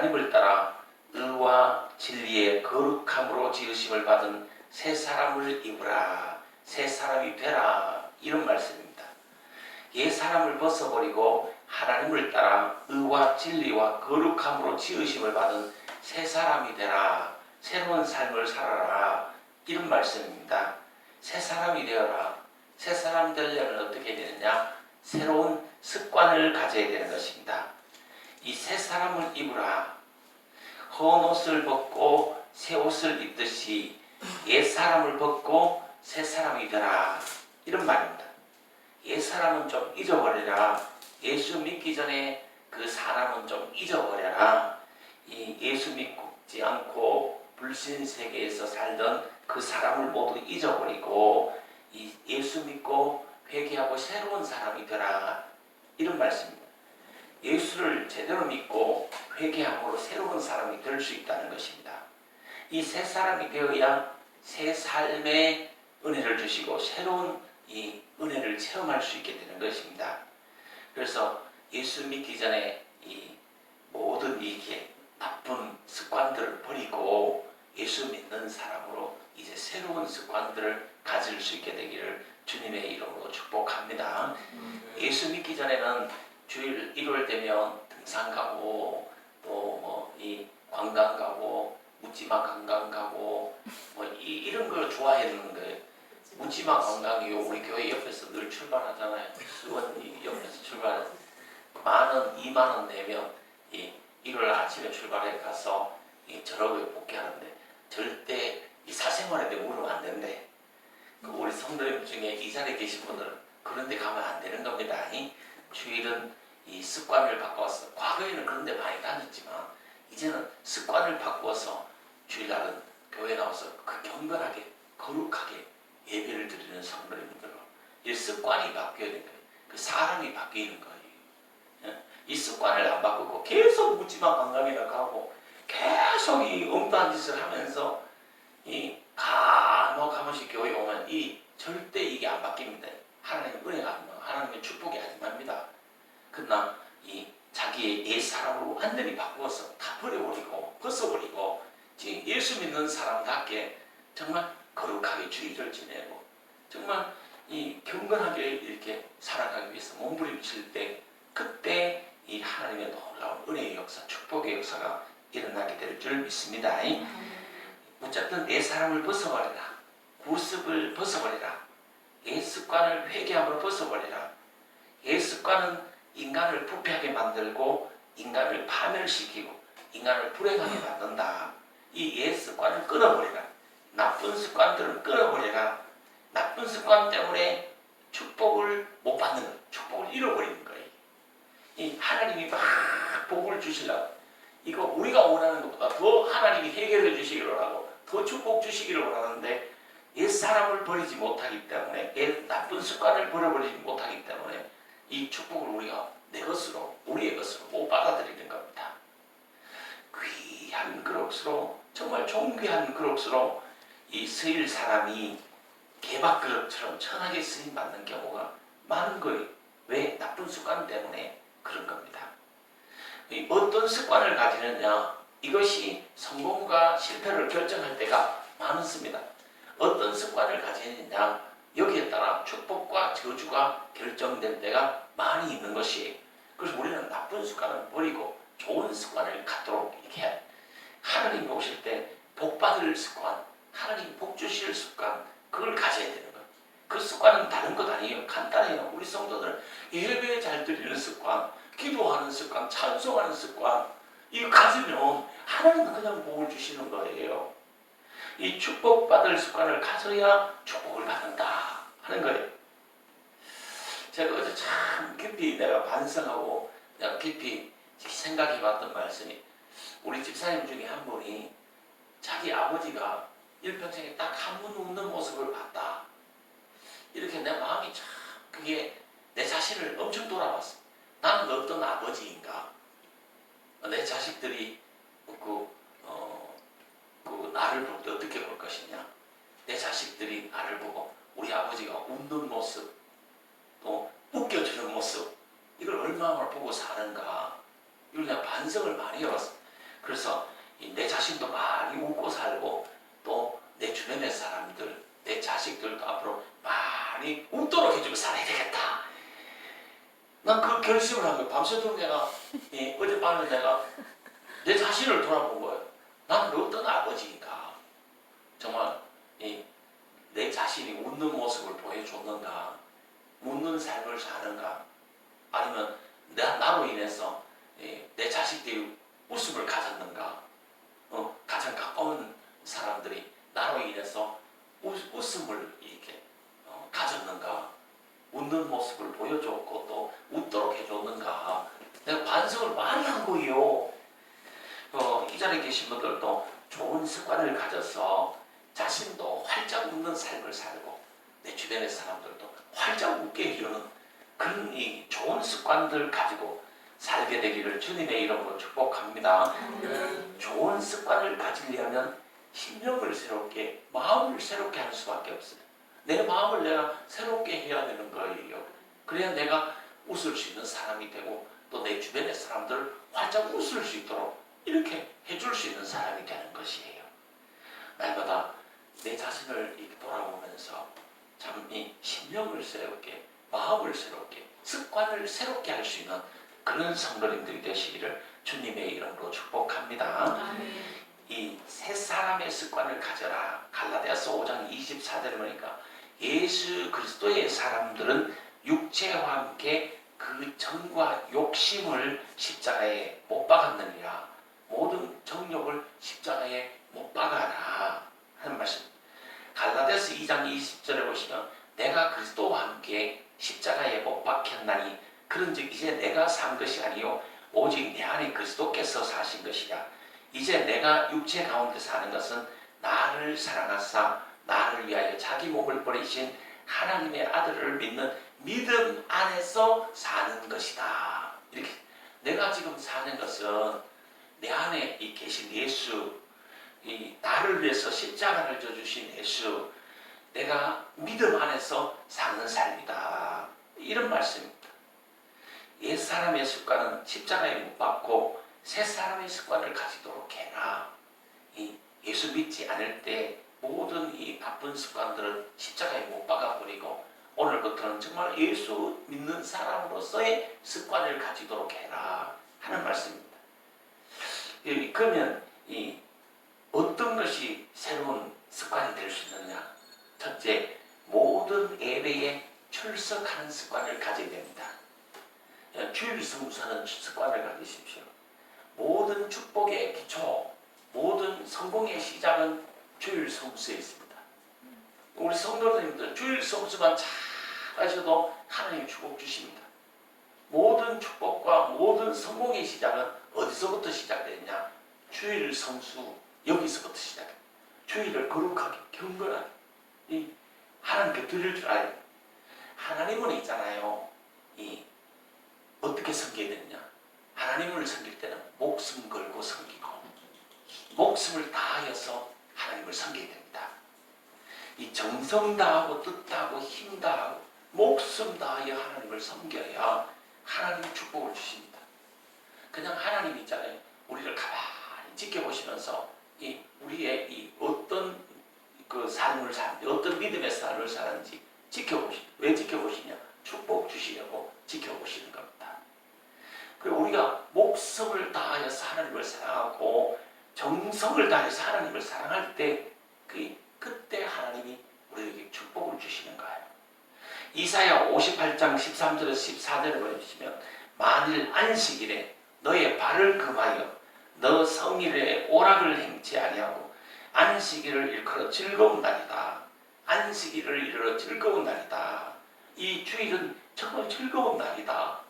하나님을 따라 의와 진리의 거룩함으로 지으심을 받은 새 사람을 입으라 새 사람이 되라 이런 말씀입니다. 옛 사람을 벗어버리고 하나님을 따라 의와 진리와 거룩함으로 지으심을 받은 새 사람이 되라 새로운 삶을 살아라 이런 말씀입니다. 새 사람이 되어라 새 사람이 되려면 어떻게 되느냐 새로운 습관을 가져야 되는 것입니다. 이 새 사람을 입으라 헌 옷을 벗고 새 옷을 입듯이 옛 사람을 벗고 새 사람이 되라 이런 말입니다. 옛 사람은 좀 잊어버려라. 예수 믿기 전에 그 사람은 좀 잊어버려라. 이 예수 믿지 않고 불신 세계에서 살던 그 사람을 모두 잊어버리고 이 예수 믿고 회개하고 새로운 사람이 되라 이런 말씀입니다. 예수를 제대로 믿고 회개함으로 새로운 사람이 될 수 있다는 것입니다. 이 새 사람이 되어야 새 삶의 은혜를 주시고 새로운 이 은혜를 체험할 수 있게 되는 것입니다. 그래서 예수 믿기 전에 이 모든 이게 나쁜 습관들을 버리고 예수 믿는 사람으로 이제 새로운 습관들을 가질 수 있게 되기를 주님의 이름으로 축복합니다. 예수 믿기 전에는 주일 일요일 되면 등산 가고 또뭐이 관광 가고 묻지마 관광 가고 뭐 이, 이런 걸 좋아했는데 묻지마 관광이 우리 교회 옆에서 늘 출발하잖아요. 수원이 옆에서 출발 만원, 이만원 내면 이 일요일 아침에 출발해 가서 이 저녁에 복귀하는데 절대 이 사생활에 대해 물으면 안 된대. 그 우리 성도님 중에 이 자리에 계신 분들은 그런 데 가면 안 되는 겁니다. 이 주일은 이 습관을 바꿔서 과거에는 그런 데 많이 다녔지만 이제는 습관을 바꿔서 주일날은 교회 나와서 그 경건하게 거룩하게 예배를 드리는 성도님들로 이 습관이 바뀌어야 되는 거예요. 그 사람이 바뀌는 거예요. 예? 이 습관을 안 바꾸고 계속 묻지마 관광이나 가고 계속 이 엉뚱한 짓을 하면서 이 간혹 한 번씩 교회 오면 이 절대 이게 안 바뀝니다. 하나님의 은혜가 아니면 하나님의 축복이 아닙니다. 그러나 이 자기의 옛 사람으로 완전히 바꾸어서 다 버려버리고 벗어버리고 지금 예수 믿는 사람답게 정말 거룩하게 주의를 지내고 정말 이 경건하게 이렇게 살아가기 위해서 몸부림칠 때 그때 이 하나님의 놀라운 은혜의 역사, 축복의 역사가 일어나게 될 줄 믿습니다. 어쨌든 내 사람을 벗어버리라. 구습을 벗어버리라. 옛 습관을 회개함으로 벗어버리라. 옛 습관은 인간을 부패하게 만들고 인간을 파멸시키고 인간을 불행하게 만든다. 이옛 습관을 끊어버리라. 나쁜 습관들을 끊어버리라. 나쁜 습관 때문에 축복을 못 받는 거예요. 축복을 잃어버리는 거예요. 이 하나님이 막 복을 주시려고 이거 우리가 원하는 것보다 더 하나님이 해결해 주시기를 하고 더 축복 주시기를 원하는데 옛 사람을 버리지 못하기 때문에 옛 나쁜 습관을 버려버리지 못하기 때문에 이 축복을 우리가 내 것으로 우리의 것으로 못 받아들이는 겁니다. 귀한 그릇으로 정말 존귀한 그릇으로 이 쓰일 사람이 개밥 그릇처럼 천하게 쓰임 받는 경우가 많은 거예요. 왜 나쁜 습관 때문에 그런 겁니다. 이 어떤 습관을 가지느냐 이것이 성공과 실패를 결정할 때가 많습니다. 어떤 습관을 가지느냐 여기에 따라 축복과 저주가 결정될 때가 많이 있는 것이에요. 그래서 우리는 나쁜 습관을 버리고 좋은 습관을 갖도록 이렇게 해야 돼요. 하나님 오실 때 복 받을 습관, 하나님 복 주실 습관 그걸 가져야 되는 거예요. 그 습관은 다른 것 아니에요. 간단해요. 우리 성도들 예배 잘 드리는 습관, 기도하는 습관, 찬송하는 습관 이거 가지면 하나님은 그냥 복을 주시는 거예요. 이 축복받을 습관을 가져야 축복을 받는다 하는 거예요. 제가 어제 참 깊이 내가 반성하고 내가 깊이 생각해 봤던 말씀이 우리 집사님 중에 한 분이 자기 아버지가 일평생에 딱 한 번 웃는 모습을 봤다. 이렇게 내 마음이 참 그게 내 나는 어떤 아버지인가? 내 자식들이 그, 어, 그 나를 볼 때 어떻게 볼 것이냐? 내 자식들이 나를 보고 우리 아버지가 웃는 모습, 또 웃겨주는 모습, 이걸 얼마나 보고 사는가? 이걸 내가 반성을 많이 해왔어. 그래서 이내 자신도 많이 웃고 살고 또 내 주변의 사람들, 내 자식들도 앞으로 많이 웃도록 해주고 살아야 되겠다. 난 그 결심을 한 거야. 밤새도록 내가 이 어젯밤에 내가 내 자신을 돌아본 거예요. 나는 어떤 아버지인가? 정말 이 내 자신이 웃는 모습을 보여줬는가? 웃는 삶을 사는가? 아니면 내, 나로 인해서 이, 내 자식들이 웃음을 가졌는가? 어, 가장 가까운 사람들이 나로 인해서 웃, 웃음을 이렇게 어, 가졌는가? 웃는 모습을 보여줬고 또 웃도록 해줬는가? 내가 반성을 많이 한 거예요. 어, 이 자리에 계신 분들도 좋은 습관을 가져서 자신도 활짝 웃는 삶을 살고 내 주변의 사람들도 활짝 웃게 해주는 그런 이 좋은 습관들 가지고 살게 되기를 주님의 이름으로 축복합니다. 좋은 습관을 가지려면 심령을 새롭게 마음을 새롭게 하는 수밖에 없어요. 내 마음을 내가 새롭게 해야 되는 거예요. 그래야 내가 웃을 수 있는 사람이 되고 또 내 주변의 사람들 활짝 웃을 수 있도록 이렇게 해줄 수 있는 사람이 되는 것이에요. 날마다 내 자신을 돌아보면서 참이 심령을 새롭게 마음을 새롭게 습관을 새롭게 할 수 있는 그런 성도님들이 되시기를 주님의 이름으로 축복합니다. 이 새 사람의 습관을 가져라. 갈라디아서 5장 24절에 보니까 예수 그리스도의 사람들은 육체와 함께 그 정과 욕심을 십자가에 못 박았느니라. 모든 정욕을 십자가에 못 박아라. 하는 말씀. 갈라디아서 2장 20절에 보시면 내가 그리스도와 함께 십자가에 못 박혔나니 그런즉 이제 내가 산 것이 아니요 오직 내 안에 그리스도께서 사신 것이라. 이제 내가 육체 가운데 사는 것은 나를 사랑하사 나를 위하여 자기 몸을 버리신 하나님의 아들을 믿는 믿음 안에서 사는 것이다. 이렇게 내가 지금 사는 것은 내 안에 이 계신 예수, 이 나를 위해서 십자가를 져 주신 예수, 내가 믿음 안에서 사는 삶이다. 이런 말씀입니다. 옛 사람의 습관은 십자가에 못 박고 새 사람의 습관을 가지도록 해라. 이 예수 믿지 않을 때 모든 이 나쁜 습관들은 십자가에 못 박아버리고 오늘부터는 정말 예수 믿는 사람으로서의 습관을 가지도록 해라 하는 말씀입니다. 이- 그러면 이 어떤 것이 새로운 습관이 될 수 있느냐? 첫째, 모든 예배에 출석하는 습관을 가져야 됩니다. 주일 성수하는 습관을 가지십시오. 모든 축복의 기초, 모든 성공의 시작은 주일 성수에 있습니다. 우리 성도님들 주일 성수만 잘 하셔도 하나님 축복 주십니다. 모든 축복과 모든 성공의 시작은 어디서부터 시작되느냐? 주일 성수 여기서부터 시작해. 주일을 거룩하게 경건하게 이 하나님께 드릴 줄 알아요. 하나님은 있잖아요. 이 어떻게 섬겨야 되느냐? 하나님을 섬길 때는 목숨 걸고 섬기고 목숨을 다하여서 하나님을 섬겨야 됩니다. 이 정성 다하고 뜻 다하고 힘 다하고 목숨 다하여 하나님을 섬겨야 하나님 축복을 주십니다. 그냥 하나님 있잖아요. 우리를 가만히 지켜보시면서 이 우리의 이 어떤 그 삶을 사는지 어떤 믿음의 삶을 사는지 지켜보시. 왜 지켜보시냐? 축복 주시려고 지켜보시는 겁니다. 그리고 우리가 목숨을 다하여서 하나님을 사랑하고 정성을 다해서 하나님을 사랑할 때 그, 그때 하나님이 우리에게 축복을 주시는 거예요. 이사야 58장 13절에서 14절을 보시면 만일 안식일에 너의 발을 금하여 너 성일에 오락을 행치 아니하고 안식일을 일컬어 즐거운 날이다. 안식일을 이르러 즐거운 날이다. 이 주일은 정말 즐거운 날이다.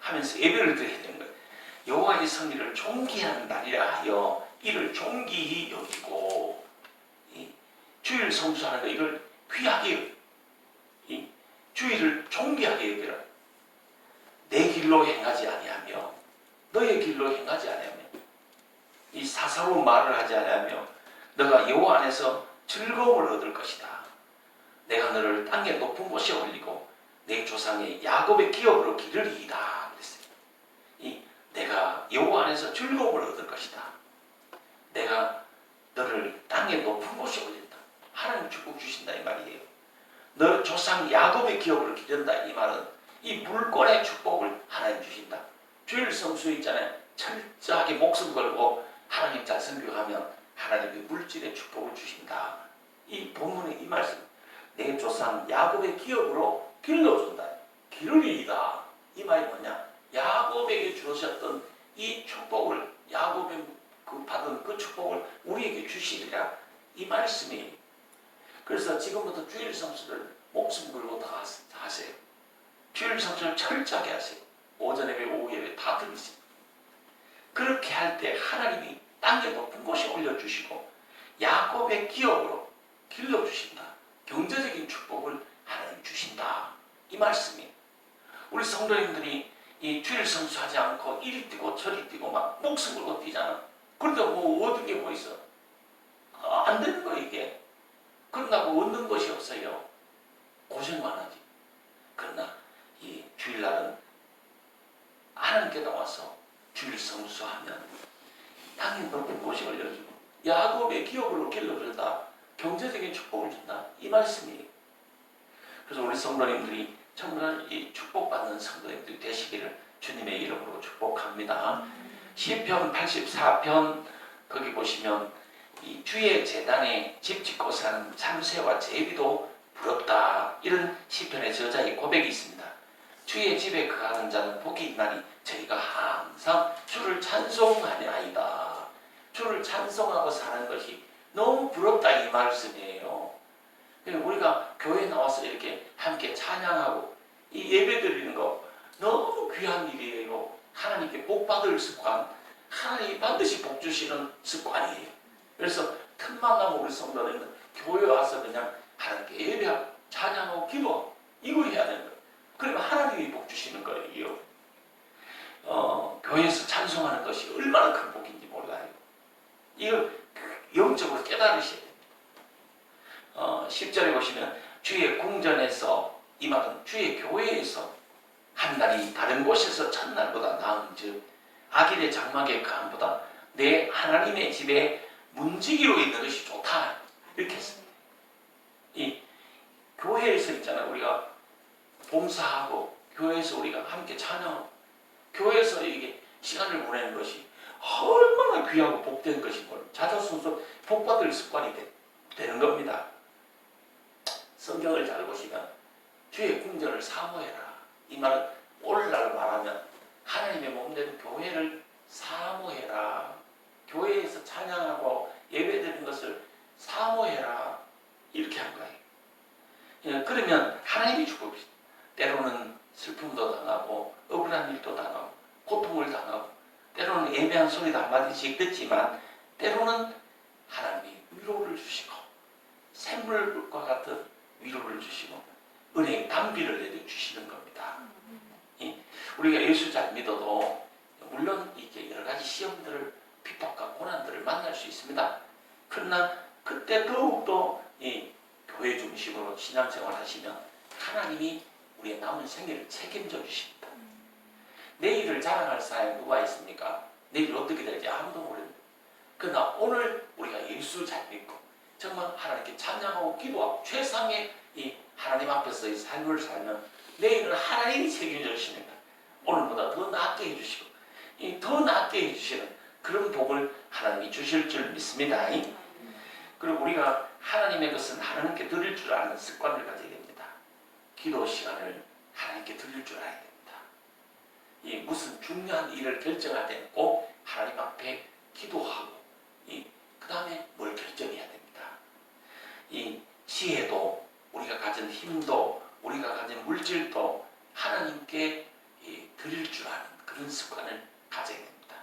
하면서 예배를 드려야 되는 거예요. 여호와의 성일을 존귀하는 날이라 하여 이를 존귀히 여기고 이 주일 성수하는 거 이걸 귀하게. 이 주일을 존귀하게 여기라. 내길 길로 행하지 아니하며 너의 길로 행하지 아니하며 이 사사로운 말을 하지 아니하며 너가 여호와 안에서 즐거움을 얻을 것이다. 내가 너를 땅의 높은 곳에 올리고 내 조상의 야곱의 기업으로 기르리이다. 그랬어요. 이 내가 여호와 안에서 즐거움을 얻을 것이다. 내가 너를 땅의 높은 곳에 올린다. 하나님 축복 주신다 이 말이에요. 너 조상 야곱의 기업으로 기른다 이 말은 이 물권의 축복을 하나님 주신다. 주일 성수 있잖아요. 철저하게 목숨 걸고 하나님 잘 섬겨가면 하나님의 물질의 축복을 주신다. 이 본문의 이 말씀 내 조상 야곱의 기업으로 길러준다. 기르리이다. 이 말이 뭐냐? 야곱에게 주셨던 이 축복을 야곱의 그 받은 그 축복을 우리에게 주시리라. 이 말씀이 그래서 지금부터 주일 성수를 목숨 걸고 다 하세- 다 하세요. 주일 성수를 철저하게 하세요. 오전 예배, 오후 예배 다 들으세요. 그렇게 할 때 하나님이 땅의 높은 곳에 올려주시고 야곱의 기업으로 길러주신다. 경제적인 축복을 하나님 주신다. 이 말씀이 우리 성도님들이 이 주일 성수하지 않고 이리 뛰고 저리 뛰고 막 목숨 걸고 뛰잖아. 그런데 뭐 얻은 게뭐 있어? 아, 안 되는 거야 이게. 그런다고 얻는 것이 없어요. 고생만 하지. 그러나 이 주일날은 하나님께 나와서 주일 성수하면 땅에 높은 곳이 올려주고 야곱의 기업으로 길러준다. 경제적인 축복을 준다. 이 말씀이. 그래서 우리 성도님들이 정말 이 축복받는 성도님들이 되시기를 주님의 이름으로 축복합니다. 시편 84편 거기 보시면 이 주의 재단에 집 짓고 사는 참새와 제비도 부럽다 이런 시편의 저자의 고백이 있습니다. 주의 집에 거하는 자는 복이 있나니 저희가 항상 주를 찬송하냐이다. 주를 찬송하고 사는 것이 너무 부럽다 이 말씀이에요. 우리가 교회 나와서 이렇게 함께 찬양하고 이 예배 드리는 거 너무 귀한 일이에요. 하나님께 복 받을 습관, 하나님이 반드시 복 주시는 습관이에요. 그래서 틈만 나면 우리 성도들은 교회 와서 그냥 하나님께 예배하고 찬양하고 기도하고 이거 해야 거예요. 그러면 하나님이 복 주시는 거예요. 어, 교회에서 찬송하는 것이 얼마나 큰 복인지 몰라요. 이거 영적으로 깨달으셔야 됩니다. 어, 10절에 보시면 주의 궁전에서 이 말은 주의 교회에서 한 날이 다른 곳에서 첫날보다 나은 즉 아길의 장막의 강보다 내 하나님의 집에 문지기로 있는 것이 좋다 이렇게 했습니다. 이 교회에서 있잖아 우리가 봉사하고 교회에서 우리가 함께 찬양하고 교회에서 이게 시간을 보내는 것이 얼마나 귀하고 복된 것이 뭘 자자손손 복받을 습관이 되, 되는 겁니다. 성경을 잘 보시면 주의 궁전을 사모해라. 이 말은 오늘날 말하면 하나님의 몸된 교회를 사모해라. 교회에서 찬양하고 예배드리는 것을 사모해라. 이렇게 한 거예요. 예, 그러면 하나님이 축복이 때로는 슬픔도 당하고 억울한 일도 당하고 고통을 당하고 때로는 애매한 소리도 한마디씩 듣지만 때로는 하나님이 위로를 주시고 샘물과 같은 위로를 주시고 은혜의 담비를 내려 주시는 겁니다. 이, 우리가 예수 잘 믿어도 물론 이게 여러 가지 시험들을 핍박과 고난들을 만날 수 있습니다. 그러나 그때 더욱더 이 교회 중심으로 신앙생활 하시면 하나님이 우리의 남은 생애를 책임져 주십니다. 내일을 자랑할 사람이 누가 있습니까? 내일 어떻게 될지 아무도 모릅니다. 그러나 오늘 우리가 예수 잘 믿고 정말 하나님께 찬양하고 기도하고 최상의 이 하나님 앞에서의 삶을 살면 내일은 하나님이 책임져 주십니다. 오늘보다 더 낫게 해주시고 이더 낫게 해주시는 그런 복을 하나님이 주실 줄 믿습니다. 그리고 우리가 하나님의 것은 하나님께 드릴 줄 아는 습관을 가져야 됩니다. 기도 시간을 하나님께 드릴 줄 알아야 됩니다. 이 무슨 중요한 일을 결정할 때는 꼭 하나님 앞에 기도하고 그 다음에 뭘 결정해야 됩니다. 이 지혜도 우리가 가진 힘도 우리가 가진 물질도 하나님께 이 드릴 줄 아는 그런 습관을 가져야 됩니다.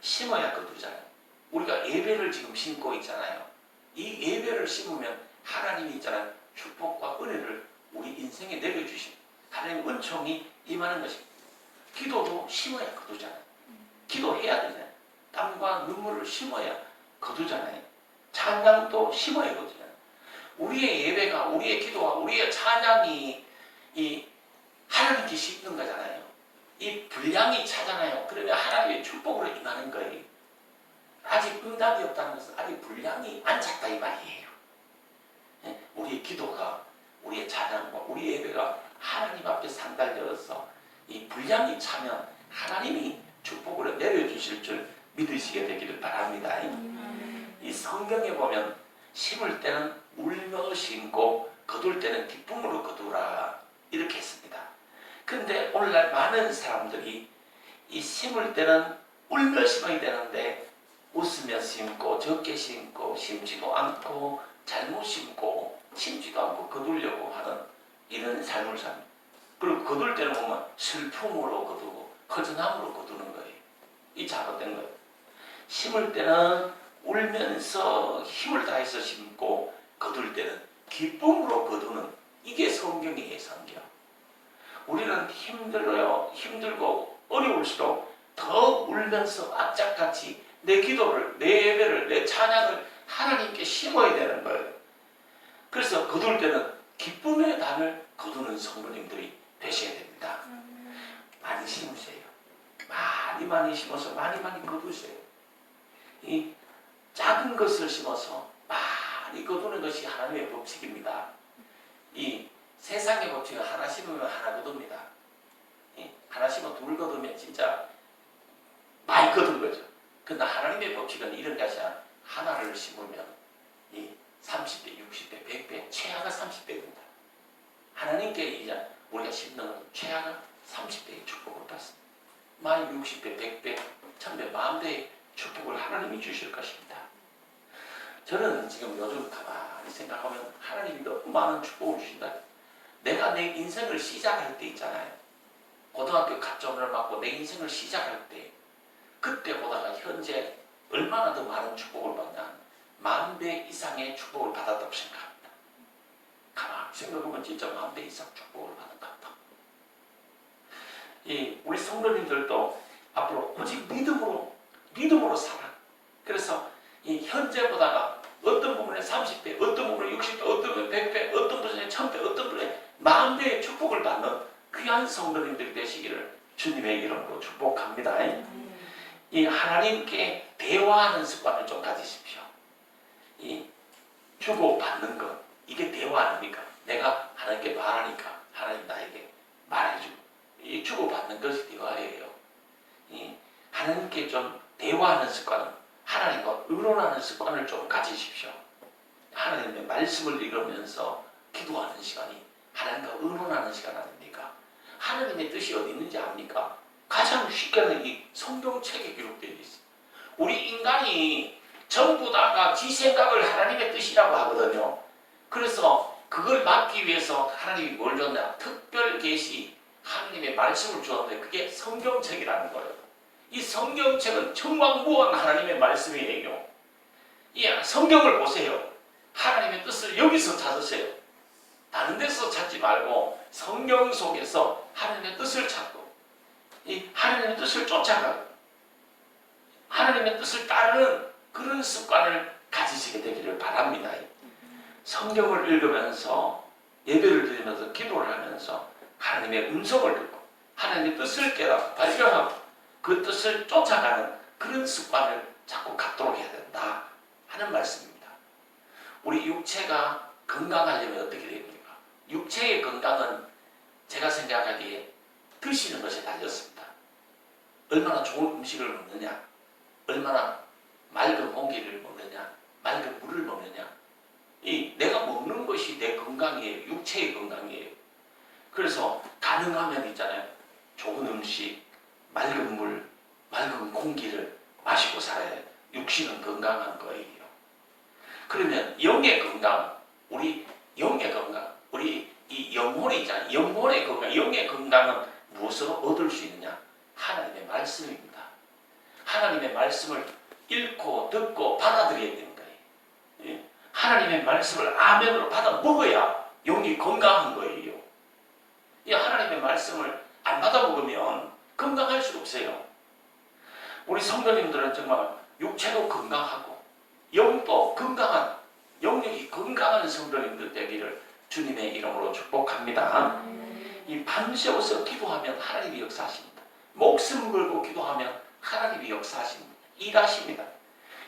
심어야 거두잖아요. 우리가 예배를 지금 심고 있잖아요. 이 예배를 심으면 하나님이 있잖아요. 축복과 은혜를 우리 인생에 내려주신 하나님 은총이 임하는 것입니다. 기도도 심어야 거두잖아요. 기도해야 되잖아요. 땀과 눈물을 심어야 거두잖아요. 찬양도 심어야 거두잖아요. 우리의 예배가, 우리의 기도와 우리의 찬양이 이 하나님께 심는 거잖아요. 이 분량이 차잖아요. 그러면 하나님의 축복으로 임하는 거예요. 아직 응답이 없다는 것은 아직 분량이 안 찼다 이 말이에요. 예? 우리의 기도가, 우리의 찬양과 우리의 예배가 하나님 앞에 상달되어서 이 분량이 차면 하나님이 축복을 내려주실 줄 믿으시게 되기를 바랍니다. 이 성경에 보면 심을 때는 울며 심고 거둘 때는 기쁨으로 거두라 이렇게 했습니다. 근데 오늘날 많은 사람들이 이 심을 때는 울며 심어야 되는데 웃으며 심고 적게 심고 심지도 않고 잘못 심고 심지도 않고 거두려고 하는 이런 삶을 삽니다. 그리고 거둘 때는 보면 슬픔으로 거두고 허전함으로 거두는 거예요. 이 잘못된 거예요. 심을 때는 울면서 힘을 다해서 심고 거둘 때는 기쁨으로 거두는 이게 성경이에요, 성경. 우리는 힘들어요, 힘들고 어려울수록 더 울면서 악착같이 내 기도를, 내 예배를, 내 찬양을 하나님께 심어야 되는 거예요. 그래서 거둘 때는 기쁨의 단을 거두는 성도님들이 되셔야 됩니다. 많이 심으세요. 많이 많이 심어서 많이 많이 거두세요. 이 작은 것을 심어서 많이 거두는 것이 하나님의 법칙입니다. 이 세상의 법칙은 하나 심으면 하나 거둡니다. 이 하나 심어 둘 거두면 진짜 많이 거둔 거죠. 근데 하나님의 법칙은 이런 것이야. 하나를 심으면 이 30배, 60배, 100배, 최하가 30배입니다. 하나님께 이제 우리가 심는 건 최하가 30배의 축복을 받습니다. 많이 60배, 100배, 1000배, 만배의 축복을 하나님이 주실 것입니다. 저는 지금 요즘 가만히 생각하면 하나님이 너무 많은 축복을 주신다. 내가 내 인생을 시작할 때 있잖아요. 고등학교 가점을 맞고 내 인생을 시작할 때 그때보다가 현재 얼마나 더 많은 축복을 받냐 만배 이상의 축복을 받았다고 생각합니다. 가만히 생각해보면 진짜 만배 이상 축복을 같다. 이 우리 성도님들도 앞으로 오직 믿음으로 믿음으로 살아. 그래서 이 현재보다가 어떤 부분에 30배, 어떤 부분에 60배, 어떤 부분에 100배, 어떤 부분에 1000배, 어떤 부분에 만 배의 축복을 받는 귀한 성도님들이 되시기를 주님의 이름으로 축복합니다. 이 하나님께 대화하는 습관을 좀 가지십시오. 이 주고 받는 것 이게 대화 아닙니까? 내가 하나님께 말하니까 하나님 나에게 말해주고 이 주고 받는 것이 대화예요. 이 하나님께 좀 대화하는 습관은 하나님과 의논하는 습관을 좀 가지십시오. 하나님의 말씀을 읽으면서 기도하는 시간이 하나님과 의논하는 시간 아닙니까? 하나님의 뜻이 어디 있는지 압니까? 가장 쉽게는 이 성경책에 기록되어 있어요. 우리 인간이 전부 다가 지 생각을 하나님의 뜻이라고 하거든요. 그래서 그걸 막기 위해서 하나님이 뭘 줬냐? 특별 계시 하나님의 말씀을 주었는데 그게 성경책이라는 거예요. 이 성경책은 청광무원 하나님의 말씀이에요. 이 성경을 보세요. 하나님의 뜻을 여기서 찾으세요. 다른 데서 찾지 말고 성경 속에서 하나님의 뜻을 찾고 이 하나님의 뜻을 쫓아가고 하나님의 뜻을 따르는 그런 습관을 가지시게 되기를 바랍니다. 성경을 읽으면서 예배를 드리면서 기도를 하면서 하나님의 음성을 듣고 하나님의 뜻을 깨닫고 발견하고 그 뜻을 쫓아가는 그런 습관을 자꾸 갖도록 해야 된다 하는 말씀입니다. 우리 육체가 건강하려면 어떻게 됩니까? 육체의 건강은 제가 생각하기에 드시는 것에 달렸습니다. 얼마나 좋은 음식을 먹느냐, 얼마나 맑은 공기를 먹느냐, 맑은 물을 먹느냐. 이 내가 먹는 것이 내 건강이에요. 육체의 건강이에요. 그래서 가능하면 있잖아요. 좋은 음식, 맑은 물, 맑은 공기를 마시고 살아야. 육신은 건강한 거예요. 그러면 영의 건강, 우리 영의 건강, 우리 이 영혼이 있잖아요. 영혼의 건강, 영의 건강은 무엇으로 얻을 수 있느냐? 하나님의 말씀입니다. 하나님의 말씀을 읽고 듣고 받아들여야 되는 거예요. 예. 하나님의 말씀을 아멘으로 받아 먹어야 영이 건강한 거예요. 이 하나님의 말씀을 안 받아 먹으면 건강할 수 없어요. 우리 성도님들은 정말 육체도 건강하고 영도 건강한 영역이 건강한 성도님들 되기를 주님의 이름으로 축복합니다. 이 밤새워서 기도하면 하나님이 역사하십니다. 목숨 걸고 기도하면 하나님이 역사하십니다. 일하십니다.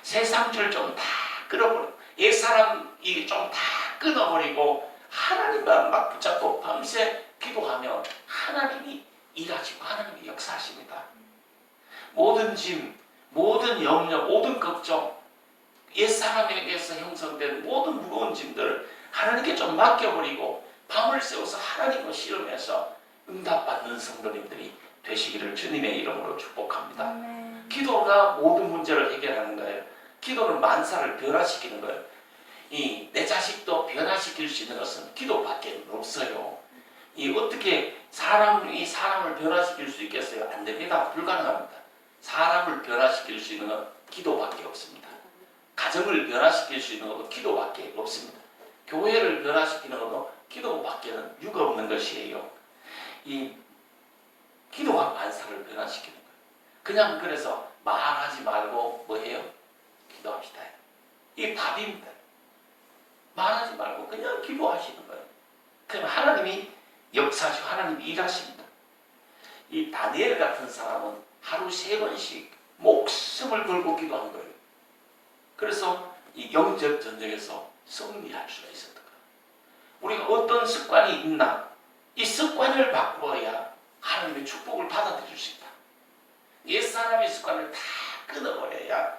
세상 줄좀 다 끊어버리고 옛 사람 이 좀 다 끊어버리고 하나님만 막 붙잡고 밤새 기도하면 하나님이 일하시고 하나님이 역사하십니다. 모든 짐, 모든 염려, 모든 걱정, 옛사람에게서 형성된 모든 무거운 짐들을 하나님께 좀 맡겨버리고 밤을 새워서 하나님을 실험해서 응답받는 성도님들이 되시기를 주님의 이름으로 축복합니다. 기도가 모든 문제를 해결하는 거예요. 기도는 만사를 변화시키는 거예요. 이 내 자식도 변화시킬 수 있는 것은 기도밖에 없어요. 이 어떻게 사람이 사람을 변화시킬 수 있겠어요? 안 됩니다. 불가능합니다. 사람을 변화시킬 수 있는 건 기도밖에 없습니다. 가정을 변화시킬 수 있는 것도 기도밖에 없습니다. 교회를 변화시키는 것도 기도밖에는 유가 없는 것이에요. 이 기도가 만사를 변화시키는. 그냥 그래서 말하지 말고 뭐 해요? 기도합시다. 이 답입니다. 말하지 말고 그냥 기도하시는 거예요. 그럼 하나님이 역사하시고 하나님이 일하십니다. 이 다니엘 같은 사람은 하루 세 번씩 목숨을 걸고 기도한 거예요. 그래서 이 영적 전쟁에서 승리할 수가 있었던 거예요. 우리가 어떤 습관이 있나 이 습관을 바꾸어야 하나님의 축복을 받아들일 수 있다. 옛 사람의 습관을 다 끊어버려야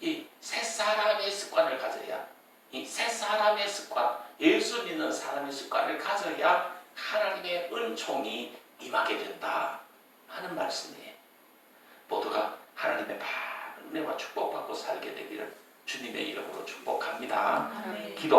이 새 사람의 습관을 가져야 이 새 사람의 습관, 예수 믿는 사람의 습관을 가져야 하나님의 은총이 임하게 된다 하는 말씀이에요. 모두가 하나님의 은혜와 축복받고 살게 되기를 주님의 이름으로 축복합니다. 기도